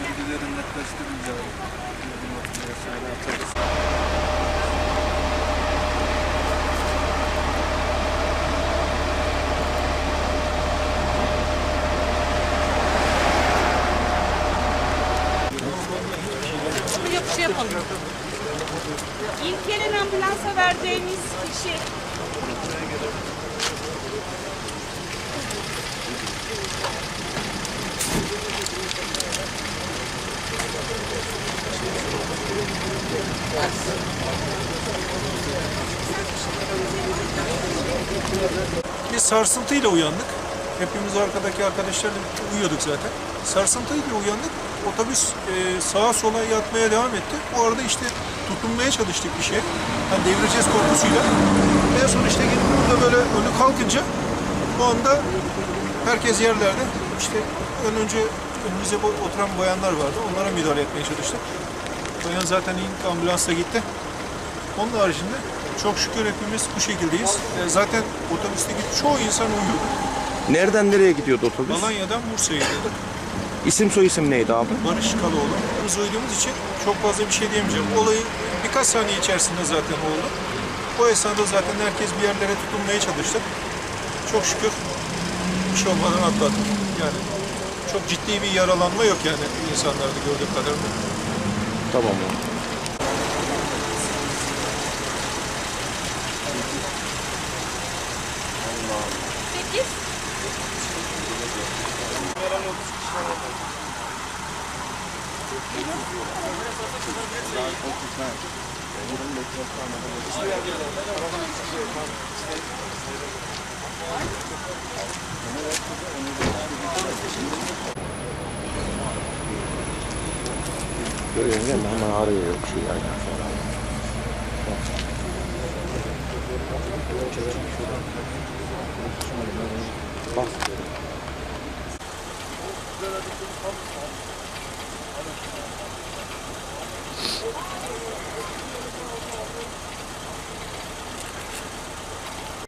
Bilgilerin netleştirince abi. Bilgi makinesine atarız. Yok şey yapalım. İlk gelen ambulansa vereceğiniz kişi Biz sarsıntıyla uyandık. Hepimiz arkadaki arkadaşlarla uyuyorduk zaten. Sarsıntıyla uyandık. Otobüs e, sağa sola yatmaya devam etti. Bu arada işte tutunmaya çalıştık bir şey. Hani devireceğiz korkusuyla. En son işte gidip burada böyle önü kalkınca o anda herkes yerlerde. İşte ön önce önümüze oturan bayanlar vardı. Onlara müdahale etmeye çalıştık. Bayan zaten ilk ambulansla gitti. Onun haricinde çok şükür hepimiz bu şekildeyiz. E, zaten otobüsteki çoğu insan uyuyor. Nereden nereye gidiyordu otobüs? Alanya'dan Bursa'ya gidiyorduk. İsim soy isim neydi abi? Barış Kaloğlu. Biz uyuduğumuz için çok fazla bir şey diyemeyeceğim. Olayı birkaç saniye içerisinde zaten oldu. O esnada zaten herkes bir yerlere tutunmaya çalıştı. Çok şükür bir şey olmadan atlattık. Yani çok ciddi bir yaralanma yok yani insanlarda gördüğüm kadarıyla. Tamam abi. sekiz. Görüyorsun değil mi? Hemen arıyor yok şu yerden sonra. Bak.